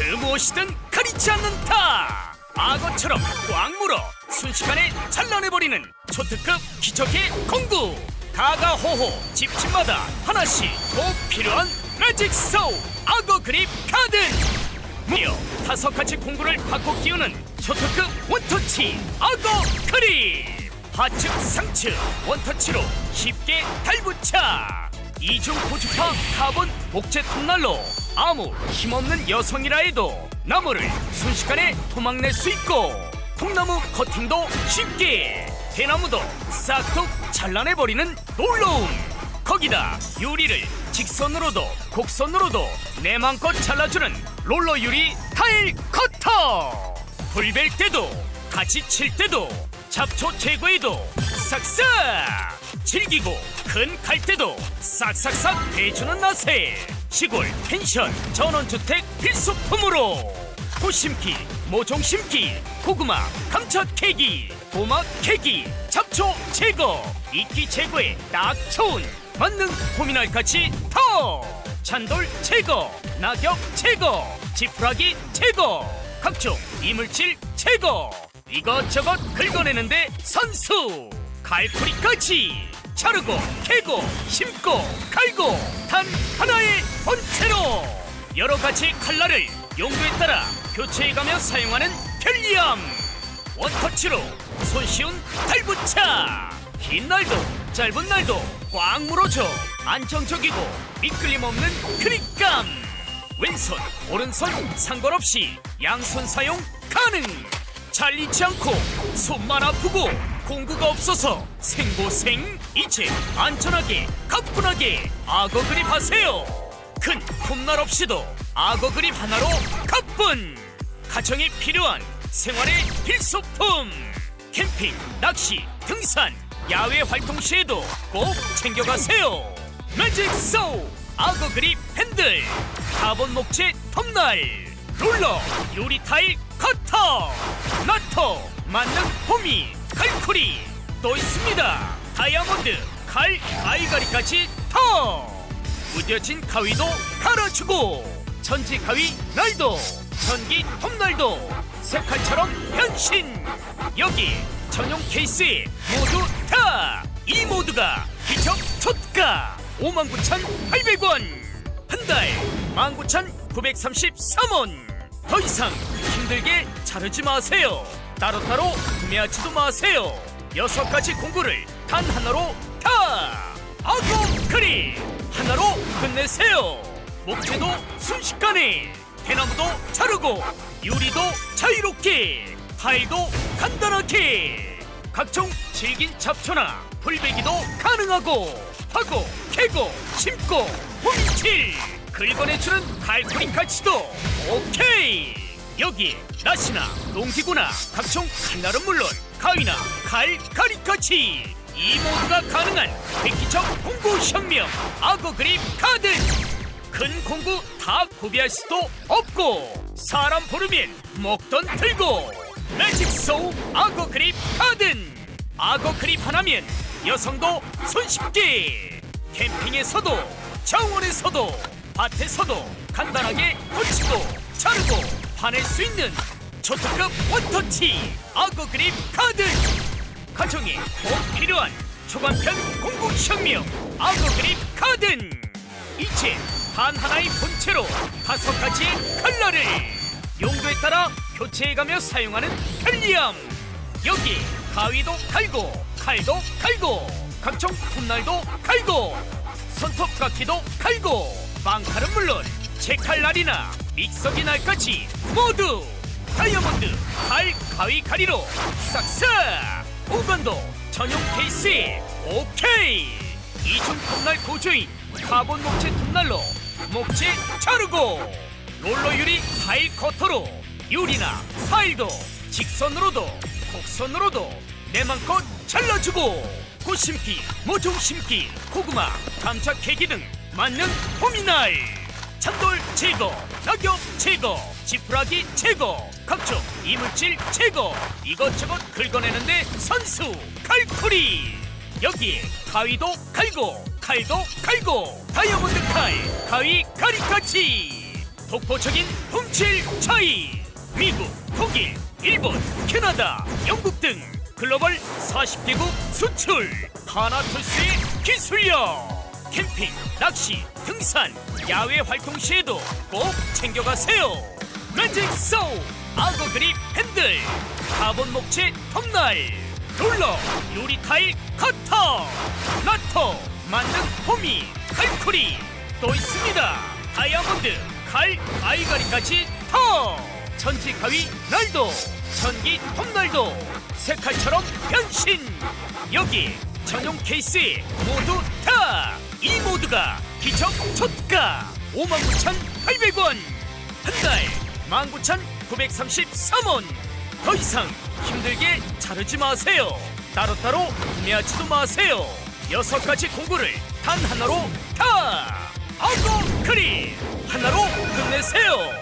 그 무엇이든 가리지 않는다 악어처럼 꽉 물어 순식간에 잘라내버리는 초특급 기적의 공구! 가가호호 집집마다 하나씩 꼭 필요한 매직 소우! 악어 그립 가든 무려 다섯 가지 공구를 바꿔 끼우는 초특급 원터치 악어 그립! 하측 상측 원터치로 쉽게 달붙여 이중 고주파 카본 목재 톱날로 아무 힘없는 여성이라 해도 나무를 순식간에 토막낼 수 있고 통나무 커팅도 쉽게 대나무도 싹둑 잘라내버리는 놀라움. 거기다 유리를 직선으로도 곡선으로도 내 맘껏 잘라주는 롤러 유리 타일 커터. 불벨 때도 같이 칠 때도 잡초 제거에도 싹싹 질기고 큰 칼때도 싹싹싹 해주는 나세 시골 펜션 전원주택 필수품으로 꽃심기 모종 심기 고구마 감차 캐기 도막 캐기 잡초 제거 이끼 제거에 딱 좋은 만능 호미날까지 더! 찬돌 제거 낙엽 제거 지푸라기 제거 각종 이물질 제거. 이것저것 긁어내는데 선수 갈풀이까지 자르고 캐고 심고 갈고 단 하나의 본체로. 여러 가지 칼날을 용도에 따라 교체해가며 사용하는 편리함 원터치로 손쉬운 달붙여 긴 날도 짧은 날도 꽉 물어줘 안정적이고 미끌림 없는 그립감. 왼손 오른손 상관없이 양손 사용 가능. 잘리지 않고 손만 아프고 공구가 없어서 생고생 이제 안전하게 가뿐하게 악어 그립 하세요. 큰 톱날 없이도 악어 그립 하나로 가뿐. 가정에 필요한 생활의 필수품. 캠핑 낚시 등산 야외 활동 시에도 꼭 챙겨가세요. 매직 소우 악어 그립 핸들. 카본 목재 톱날. 롤러 요리 타일 커터. 나터 만능 호미 칼쿠리! 또 있습니다. 다이아몬드 칼 가위가리까지 더 무뎌진 가위도 갈아주고 전지 가위 날도 전기 톱날도 색깔처럼 변신! 여기 전용 케이스에 모두 다! 이 모두가 기적 초가 59,800원! 한 달 19,933원! 더 이상 힘들게 자르지 마세요 따로따로 구매하지도 마세요. 여섯 가지 공구를 단 하나로 다 아고 크림 하나로 끝내세요. 목재도 순식간에 대나무도 자르고 유리도 자유롭게 타일도 간단하게 각종 질긴 잡초나 불배기도 가능하고 하고 캐고 심고 홈칠 긁어내주는 갈코링까지도 오케이 여기 낫이나 농기구나 각종 칼날은 물론 가위나 칼, 가리까지 이 모두가 가능한 획기적 공구 혁명 악어 그립 가든 큰 공구 다 구비할 수도 없고 사람 부르면 먹던 들고 매직 소우 악어 그립 가든 악어 그립 하나면 여성도 손쉽게 캠핑에서도 정원에서도 밭에서도 간단하게 고치고 자르고 파낼 수 있는 초특급 원터치 악어 그립 가든 가정에 꼭 필요한 초간편 공구 혁명 악어 그립 가든 이제 단 하나의 본체로 다섯 가지의 컬러를 용도에 따라 교체해가며 사용하는 편리함! 여기 가위도 갈고 칼도 갈고 각종 톱날도 갈고 손톱깎이도 갈고 빵칼은 물론 채칼날이나 믹서기 날까지. 모두 다이아몬드 칼 가위 가리로 싹싹. 오건도 전용 케이스에 오케이. 이중 톱날 고조인 카본 목재 톱날로 목재 자르고 롤러 유리 타일 커터로 유리나 타일도 직선으로도 곡선으로도 내 맘껏 잘라주고 꽃 심기, 모종 심기, 고구마, 감자 캐기 등 맞는 호미날. 찬돌 제거, 낙엽 제거, 지푸라기 제거, 각종 이물질 제거 이것저것 긁어내는데 선수 칼쿠리 여기에 가위도 갈고 칼도 갈고. 다이아몬드 칼 가위 가리까지 독보적인 품질 차이. 미국, 독일, 일본, 캐나다, 영국 등 글로벌 40개국 수출. 하나툴스의 기술력 캠핑, 낚시, 등산, 야외 활동 시에도 꼭 챙겨가세요. 매직 소우 악어 그립 핸들! 카본 목재 톱날! 롤러 요리 타일 커터! 라터 만능 호미 칼쿠리! 또 있습니다. 다이아몬드 칼 아이가리까지 터 천지 가위 날도 전기 톱날도 색깔처럼 변신! 여기 전용 케이스에 모두 다 이 모두가 기적 초가 59,800원 한 달 19,933원. 더 이상 힘들게 자르지 마세요. 따로따로 구매하지도 마세요. 여섯 가지 공구를 단 하나로 다! 아고 크림! 하나로 끝내세요